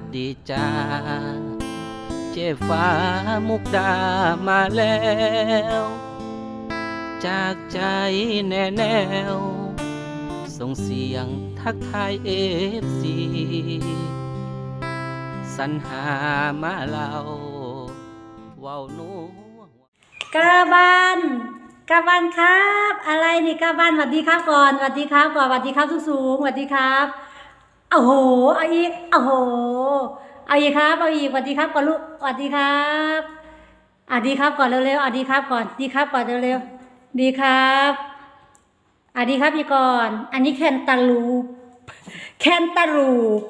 สดีจ้า เจฟ้ามุกดามาแล้ว จากใจแน่แนว ส่งเสียงทักทายเอฟซีสรรหามาเล่าเว้าหนูกาบานกาบานครับ อะไรนี่กาบานสวัสดีครับก่อนสวัสดีครับก่อนสวัสดีครับสูงๆสวัสดีครับ โอ้โหเอาอีกโอ้โหเอาอีกครับเอาอีกสวัสดีครับก่อนลูกสวัสดีครับอะดีครับก่อนเร็วๆอะดีครับก่อนดีครับก่อนเร็วๆดีครับอะดีครับพี่ก่อน อันนี้แคนตาลูปแคนตาลูป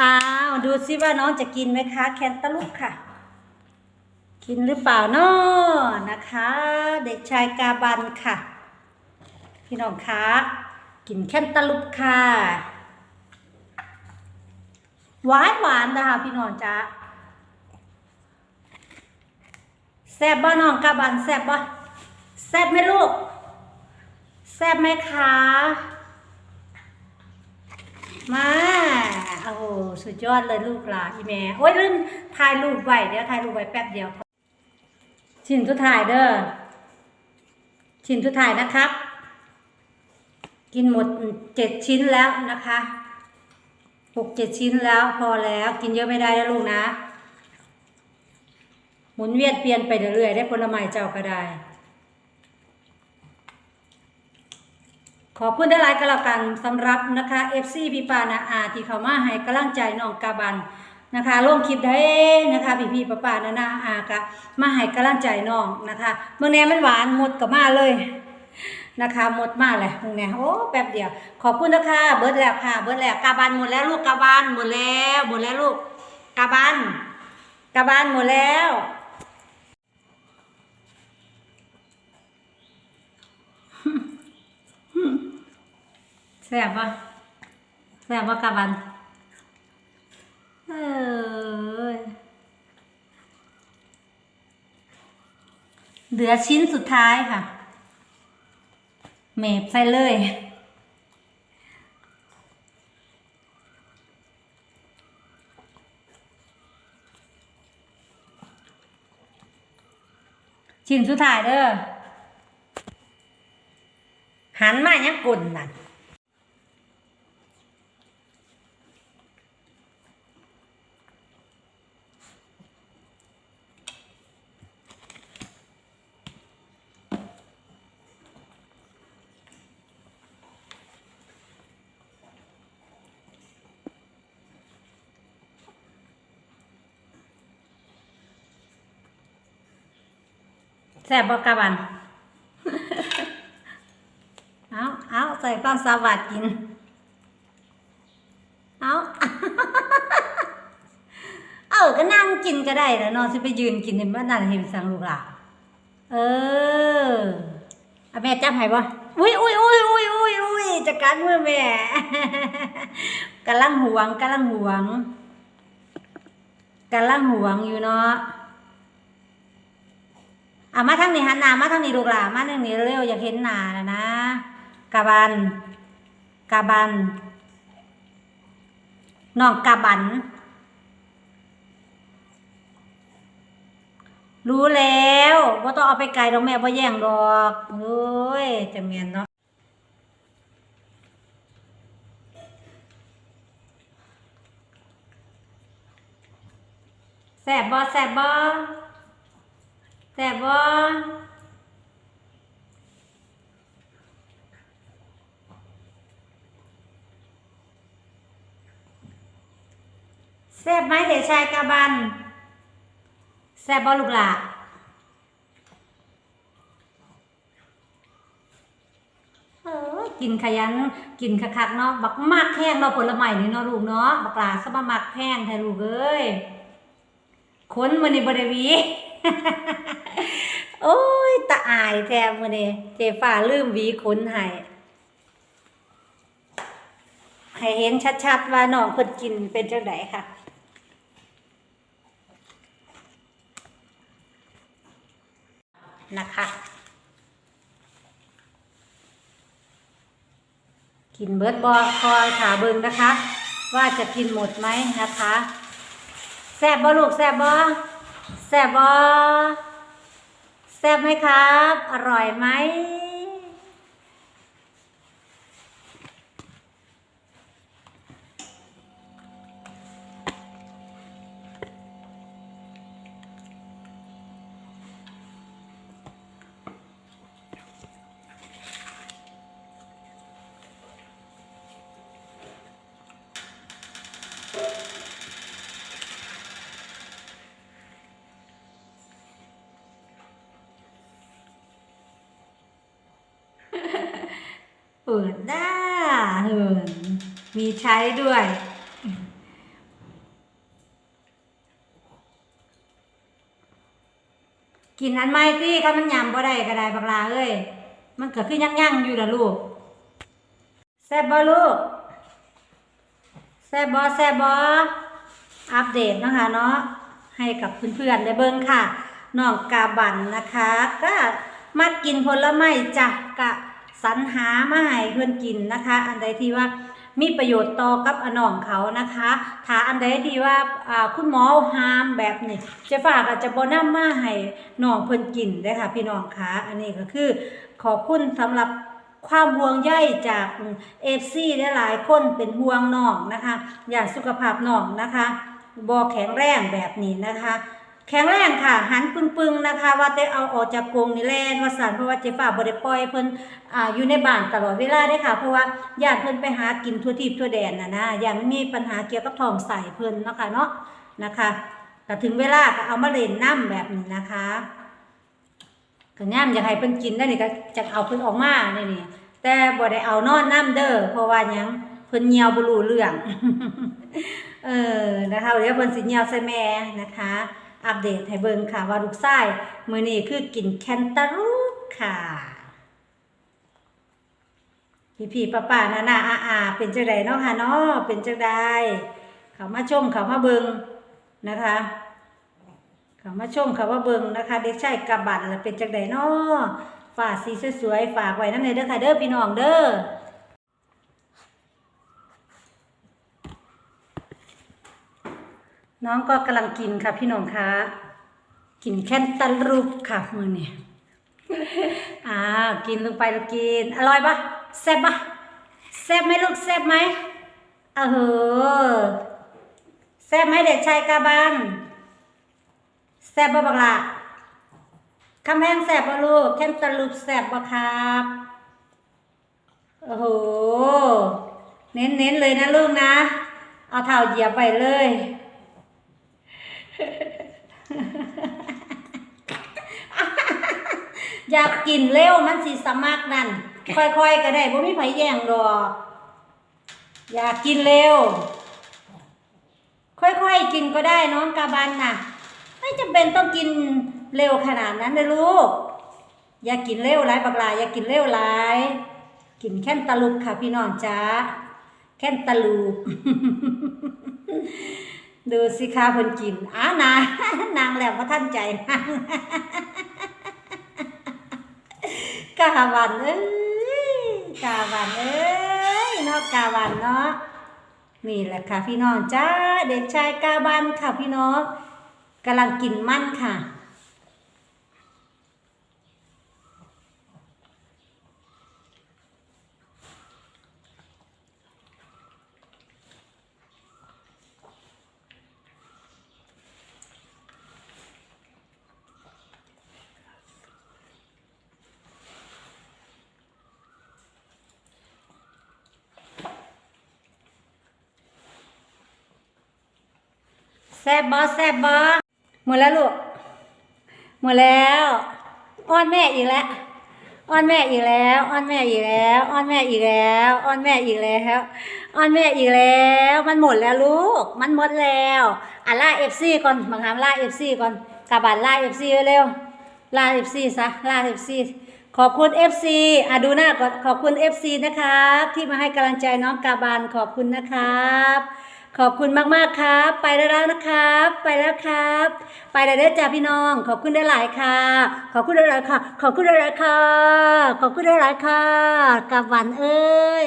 อ้าวดูซิว่าน้องจะกินไหมคะ แคนตาลูปค่ะ กินหรือเปล่าเนาะนะคะ เด็กชายกาบันค่ะ พี่น้องคะ กินแค่นตะลุบค่ะหวานหวานนะคะ พี่น้องจ้าแซ่บบ่น้องกาบันแซ่บบ่แซ่บไหมลูก แซ่บไหมคะ มาโอ้โหสุดยอดเลยลูกหลาอีแม่โอ้ยลืมถ่ายรูปไว้เดี๋ยวถ่ายรูปไว้แป๊บเดียวชิ้นสุดท้ายเด้อชิ้นสุดท้ายนะครับ กินหมดเจ็ดชิ้นแล้วนะคะหกเจ็ดชิ้นแล้วพอแล้วกินเยอะไม่ได้แล้วลูกนะ หมุนเวียนเปลี่ยนไปเรื่อยๆได้ผลไม้เจ้าก็ได้ ขอบคุณได้หลายก็แล้วกันสำหรับนะคะ FC พี่ปานาอาที่เขามาให้กำลังใจน้องกาบันนะคะลงคลิปได้นะคะพี่พี่ป้าปานานาอากะมาให้กำลังใจน้องนะคะเมื่อแน่มันหวานหมดกับมาเลย นะคะหมดมาเลยมึงนี่โอ้แป๊บเดียว ขอบคุณนะคะ เบิร์ดแล้วค่ะ เบิร์ดแล้วกาบันหมดแล้วลูกกาบันหมดแล้วหมดแล้วลูกกาบันกาบันหมดแล้วแซ่บปะแซ่บปะกาบันเอยเหลือชิ้นสุดท้ายค่ะ เมบใส่เลย ชิ้นสุดท้ายเด้อหันมายังกุ่นนั่น แซ่บบอกกะบันเอาเอาใส่ก้อนสวัสดกิน เอาเอาก็นั่งกินก็ได้แล้วนอนสิไปยืนกินเห็นว่านั่นเห็นสังลูกหล่ะเออเอาแม่จับให้บ่อุ้ยอุ้ยอุ้ยอุ้ยอุ้ยอุ้ยจะกัดมือแม่กำลังหวงกำลังหวงกำลังหวงอยู่เนาะ อะมาทางนี้หันหน้ามาทางนี้ลูกหลานมาทางนี้เร็วอยากเห็นหน้านะนะกาบันกาบันน้องกาบัน รู้แล้วว่าต้องเอาไปไกลดอกแม่ว่าแย่งดอกโอ้ยจะเมียนเนาะแสบบ่แสบบ่ แสบบ่แสบไหมเด็กชายกาบันแสบบ่ลูกหล่ะเออกินขยัน กินคักๆเนาะ บักมากแห้งเนาะผลไม้นี่เนาะลูกเนาะ บักหลาสบมักแห้งแท้ลูกเอ้ยขนมันนี่บริวี โอ้ยตาอายแท้มื้อนี้เจฟ้าลืมวีขนให้ให้เห็นชัดๆว่าน้องเพิ่นกินเป็นจังไดค่ะ นะคะ กินเบิร์ดบอคอยขาเบิงนะคะ ว่าจะกินหมดไหมนะคะ แซบบ่ลูกแซบบ่ แซ่บบอแซ่บไหมครับ อร่อยไหม เปิดหน้าเหินมีใช้ด้วย กินอันไม่ที่ค่ะมันยำบ่ได้ก็ได้บักลาเอ้ยมันเกิดขึ้นยั่งๆอยู่ละลูกแซบบ่ลูกแซบบ่แซบบ่อัปเดตนะคะเนาะให้กับเพื่อนๆได้เบิ่งค่ะน้องกาบันนะคะ ก็มากินผลไม้จ้ะกะ สรรหามาให้เพื่อนกินนะคะ อันใดที่ว่ามีประโยชน์ต่อกับอน้องเขานะคะ ถ้าอันใดที่ว่าคุณหมอห้ามแบบนี้เจะฝากอาจจะบ่นำมาให้น้องเพิ่นกินได้ค่ะ พี่น้องคะอันนี้ก็คือขอบคุณสำหรับความห่วงใยจากเอฟซีได้หลายคนเป็นห่วงน้องนะคะ อย่างสุขภาพน้องนะคะบอแข็งแรงแบบนี้นะคะ แข็งแรงค่ะ หันปึงๆนะคะ ว่าแต่เอาออกจากกรงนี่แลนว่าสันเพราะว่าเจ๊ฟ้าบ่ได้ปล่อยเพิ่นอ่าอยู่ในบ้านตลอดเวลาได้ค่ะ เพราะว่าญาติเพิ่นไปหากินทั่วทิพย์ทั่วแดนน่ะนะอย่างมีปัญหาเกี่ยวกับท้องใส่เพิ่นเนาะค่ะเนาะนะคะแต่ถึงเวลาก็เอามาเล่นน้ำแบบนี้นะคะก็ย่ามอยากให้เพิ่นกินได้นี่ก็จะเอาเพิ่นออกมานี่นี่แต่บ่ได้เอานอนน้ำเด้อเพราะว่าหยังเพิ่นเหี่ยวบ่รู้เรื่องเออนะคะเดี๋ยวเพิ่นสิเหี่ยวใส่แม่นะคะ อัปเดตให้เบิ่งค่ะ ว่าลูกชายมื้อนี้คือกินแคนตาลูปค่ะพี่พี่ป้าป้านานาอาอาเป็นจังไดเนาะค่ะเนาะเป็นจังไดเขามาชมเขามาเบิงนะคะเขามาชมเขามาเบิงนะคะ เด็กชายกระบัดเป็นจังไดเนาะฝากสีสวยๆฝากไว้นำในเด้อค่ะเด้อพี่น้องเด้อ น้องก็กำลังกินค่ะพี่น้องคะกินแค่นตะลุปค่ะมือเนี่ยอ่ากินลงไปลกิน อร่อยปะแซ่บปะแซ่บไหมลูกแซ่บไหมเออเหอะแซ่บไหมเด็กชายกาบันแซ่บปะบักละคำแพงแซ่บปะลูกแค่นตะลุปแซ่บปะครับโอ้โหเน้นๆเลยนะลูกนะ เอาเท้าเหยียบไปเลย อยากกินเร็วมันสิสมักนั่นค่อยๆก็ได้บ่มีไผแย่งดอกอยากกินเร็ว ค่อยๆกินก็ได้น้องกาบันน่ะ ไม่จำเป็นต้องกินเร็วขนาดนั้นเลยลูกอย่ากินเร็วหลายบักลายอย่ากินเร็วหลายกินแค่นตะลุกค่ะพี่น้องจ้าแค่นตะลุก ดูสิคะเพิ่นกินอ้านางนางแล้วพระท่านใจนางกาวันเอ้ยกาวันเอ้ยเนาะกาวันเนาะนี่แหละค่ะพี่น้องจ้าเด็กชายกาบันค่ะพี่น้องกำลังกินมันค่ะ แซบบอแซบบอหมดแล้วลูก หมดแล้วอ้อนแม่อีกแล้วอ้อนแม่อีกแล้วอ้อนแม่อีกแล้วอ้อนแม่อีกแล้วอ้อนแม่อีกแล้วอ้อนแม่อีกแล้ว มันหมดแล้วลูก มันหมดแล้วอะล่าเอฟซีก่อนบางคำล่าเอฟซีก่อนกาบันล่าเอฟซีเร็วล่าเอฟซีซะล่าเอฟซีขอบคุณ FC อะดูหน้าก่อนขอบคุณ FC นะครับ ที่มาให้กำลังใจน้องกาบันขอบคุณนะครับ ขอบคุณมากๆครับ ไปแล้วนะครับ ไปแล้วครับ ไปแล้วเด้อจ้าพี่น้อง ขอบคุณได้หลายค่ะ ขอบคุณได้หลายค่ะ ขอบคุณได้หลายค่ะ ขอบคุณได้หลายค่ะกับหวันเอ้ย